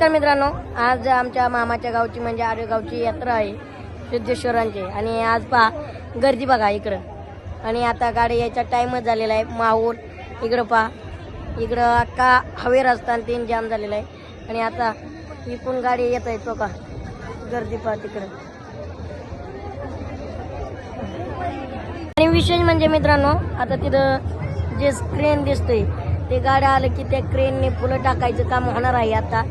नमस्कार मित्रांनो आज आमच्या मामाच्या गावची म्हणजे आर्य गावची यात्रा आहे सिद्धेश्वरांची. आणि आज पहा गर्दी बघा इकडं. आणि आता गाडी यायचा टाईमच झालेला आहे माहूर. इकडं पहा. इकडं अख्खा हवे रस्ता आणि तीन जाम झालेला आहे. आणि आता इकडून गाडी येत आहे तो का गर्दी पहा तिकडं. आणि विशेष म्हणजे मित्रांनो आता तिथं जे स्क्रीन दिसतंय ते गाड्या आलं की त्या क्रेनने फुलं टाकायचं काम होणार आहे आता.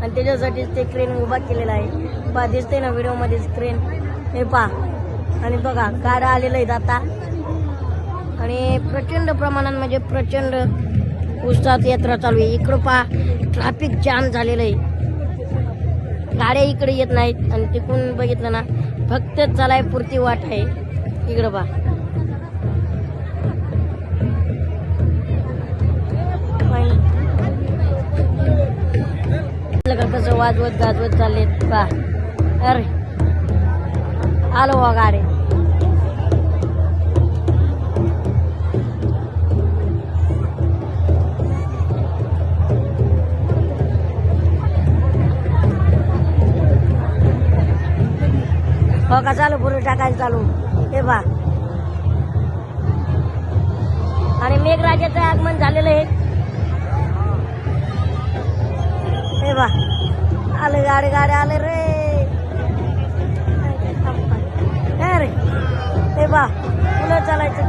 आणि त्याच्यासाठीच ते क्रेन उभा केलेला आहे. पा दिसतंय ना व्हिडिओमध्येच स्क्रीन हे पा आणि बघा गाड्या आलेलं आहेत आता. आणि प्रचंड प्रमाणात म्हणजे प्रचंड उत्साहात यात्रा चालू आहे. इकडं पा ट्रॅफिक जाम झालेलं आहे. गाड्या इकडे येत नाहीत आणि तिकडून बघितलं ना फक्त चालाय पुरती वाट आहे. इकडं पा कसं वाजवत गाजवत चाललेत पा. अरे. आलो वा गाडी. हो का चालू पुढे टाकायचं चालू. हे पा आणि मेघराजाचं आगमन झालेलं आहे. हे बा. आले गाडी गाडी आले रे हे रे हे बा फुलं चालायचं